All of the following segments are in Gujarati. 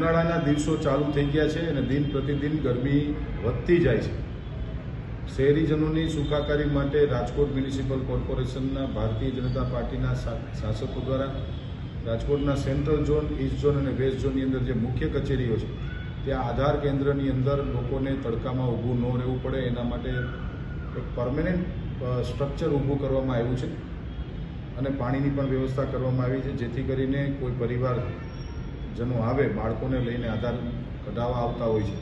ઉનાળાના દિવસો ચાલુ થઈ ગયા છે અને દિન પ્રતિદિન ગરમી વધતી જાય છે. શહેરીજનોની સુખાકારી માટે રાજકોટ મ્યુનિસિપલ કોર્પોરેશનના ભારતીય જનતા પાર્ટીના શાસકો દ્વારા રાજકોટના સેન્ટ્રલ ઝોન, ઈસ્ટ ઝોન અને વેસ્ટ ઝોનની અંદર જે મુખ્ય કચેરીઓ છે, ત્યાં આધાર કેન્દ્રની અંદર લોકોને તડકામાં ઊભું ન રહેવું પડે, એના માટે એક પરમેનન્ટ સ્ટ્રક્ચર ઊભું કરવામાં આવ્યું છે અને પાણીની પણ વ્યવસ્થા કરવામાં આવી છે, જેથી કરીને કોઈ પરિવાર જનો આવે બાળકોને લઈને આધાર કઢાવવા આવતા હોય છે.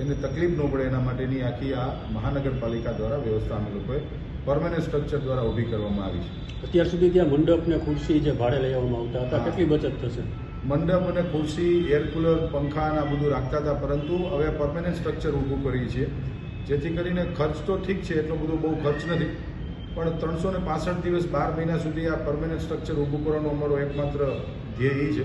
એને તકલીફ ન પડે એના માટેની આખી આ મહાનગરપાલિકા દ્વારા વ્યવસ્થા અમે લોકોએ પરમાનન્ટ સ્ટ્રક્ચર દ્વારા ઊભી કરવામાં આવી છે. અત્યાર સુધી ત્યાં મંડપ ને ખુરશી જે ભાડે લઈ આવવામાં આવતા હતા કેટલી બચત થશે? મંડપ અને ખુરશી એર કુલર પંખા આ બધું રાખતા હતા પરંતુ હવે પરમેનન્ટ સ્ટ્રક્ચર ઊભું કરીએ છીએ જેથી કરીને ખર્ચ તો ઠીક છે એટલો બધો બહુ ખર્ચ નથી. પણ ત્રણસો ને પાસઠ દિવસ બાર મહિના સુધી આ પરમેનન્ટ સ્ટ્રક્ચર ઊભું કરવાનો અમારો એકમાત્ર ધ્યેય છે.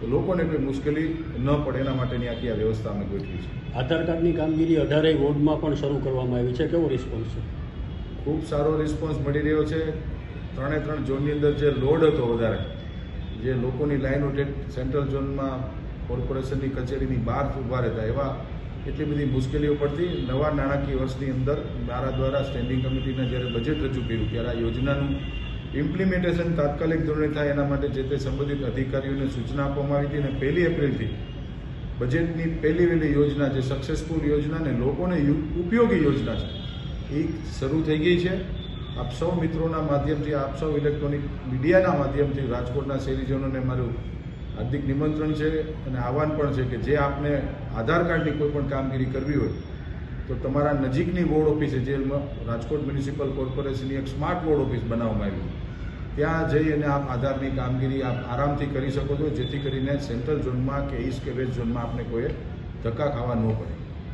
કે લોકોને કોઈ મુશ્કેલી ન પડે એના માટેની આખી આ વ્યવસ્થા અમે ગોઠવી છે. આધાર કાર્ડની કામગીરી અઢારેય વોર્ડમાં પણ શરૂ કરવામાં આવી છે. કેવો રિસ્પોન્સ છે? ખૂબ સારો રિસ્પોન્સ મળી રહ્યો છે. ત્રણે ત્રણ ઝોનની અંદર જે લોડ હતો વધારે જે લોકોની લાઈનો સેન્ટ્રલ ઝોનમાં કોર્પોરેશનની કચેરીની બહાર ઊભા રહેતા એવા એટલી બધી મુશ્કેલીઓ પડતી. નવા નાણાકીય વર્ષની અંદર મારા દ્વારા સ્ટેન્ડિંગ કમિટીને જ્યારે બજેટ રજૂ કર્યું ત્યારે આ યોજનાનું ઇમ્પ્લિમેન્ટેશન તાત્કાલિક ધોરણે થાય એના માટે જે તે સંબંધિત અધિકારીઓને સૂચના આપવામાં આવી હતી અને પહેલી એપ્રિલથી બજેટની પહેલી વહેલી યોજના જે સક્સેસફુલ યોજના અને લોકોને ઉપયોગી યોજના છે, એ શરૂ થઈ ગઈ છે. આપ સૌ મિત્રોના માધ્યમથી, આપ સૌ ઇલેક્ટ્રોનિક મીડિયાના માધ્યમથી રાજકોટના શહેરીજનોને મારું હાર્દિક નિમંત્રણ છે અને આહવાન પણ છે કે જે આપને આધાર કાર્ડની કોઈ પણ કામગીરી કરવી હોય તો તમારા નજીકની વોર્ડ ઓફિસે છે, જેમાં રાજકોટ મ્યુનિસિપલ કોર્પોરેશનની એક સ્માર્ટ વોર્ડ ઓફિસ બનાવવામાં આવી. ત્યાં જઈ અને આપ આધારની કામગીરી આપ આરામથી કરી શકો છો, જેથી કરીને સેન્ટ્રલ ઝોનમાં કે ઈસ્ટ કે વેસ્ટ ઝોનમાં આપને કોઈ ધક્કા ખાવા ન પડે.